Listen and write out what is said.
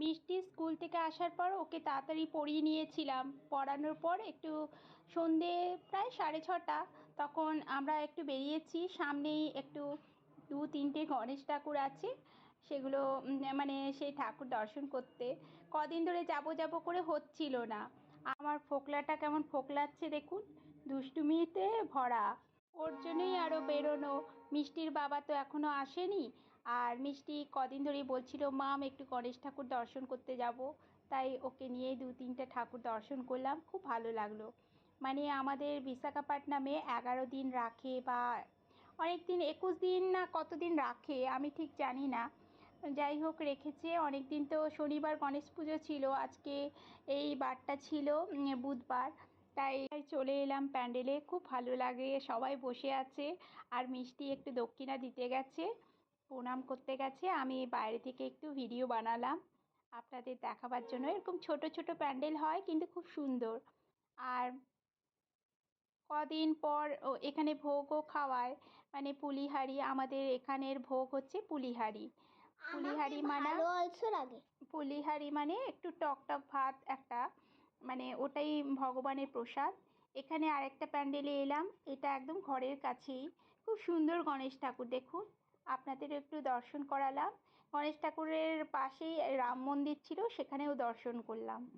মিষ্টি স্কুল থেকে আসার পর ওকে তাড়াতাড়ি পড়িয়ে নিয়েছিলাম। পড়ানোর পর একটু সন্ধে প্রায় সাড়ে ছটা, তখন আমরা একটু বেরিয়েছি। সামনেই একটু দু তিনটে গণেশ ঠাকুর আছে। সেগুলো মানে সেই ঠাকুর দর্শন করতে। কদিন ধরে যাব যাব করে হচ্ছিল না। আমার ফোকলাটা কেমন ফোকলাচ্ছে দেখুন। দুষ্টুমিতে ভরা। ওর জন্যই আরও বেরোনো। মিষ্টির বাবা তো এখনও আসেনি। আর মিষ্টি কদিন ধরেই বলছিল, মাম, একটু গণেশ ঠাকুর দর্শন করতে যাব। তাই ওকে নিয়েই দু তিনটে ঠাকুর দর্শন করলাম, খুব ভালো লাগল। মানে আমাদের বিশাখাপাট্টনামে এগারো দিন রাখে বা অনেক দিন, একুশ দিন না কত দিন রাখে, আমি ঠিক জানি না। যাই হোক, রেখেছে। অনেক দিন তো শনিবার গণেশ পুজো ছিল, আজকে এই বারটা ছিল বুধবার। তাই চলে এলাম প্যান্ডেলে, খুব ভালো লাগে, সবাই বসে আছে। আর মিষ্টি একটু দক্ষিণা দিতে গেছে। প্রণাম করতে গেছে। আমি বাইরে থেকে একটু ভিডিও বানালাম। আপনাদের দেখাবার জন্য। এরকম ছোট ছোট প্যান্ডেল হয় কিন্তু খুব সুন্দর। আর কদিন পর ও এখানে ভোগও খাওয়ায়। মানে পুলিহারি আমাদের এখানের ভোগ হচ্ছে পুলিহারি। পুলিহারি মানে লাগে। পুলিহারি মানে একটু টক টক ভাত একটা। মানে ওটাই ভগবানের প্রসাদ। এখানে আরেকটা প্যান্ডেলে এলাম। এটা একদম ঘরের কাছেই। খুব সুন্দর গণেশ ঠাকুর দেখুন। আপনাদের একটু দর্শন করালাম। গণেশ ঠাকুরের পাশেই রাম মন্দির ছিল সেখানেও দর্শন করলাম।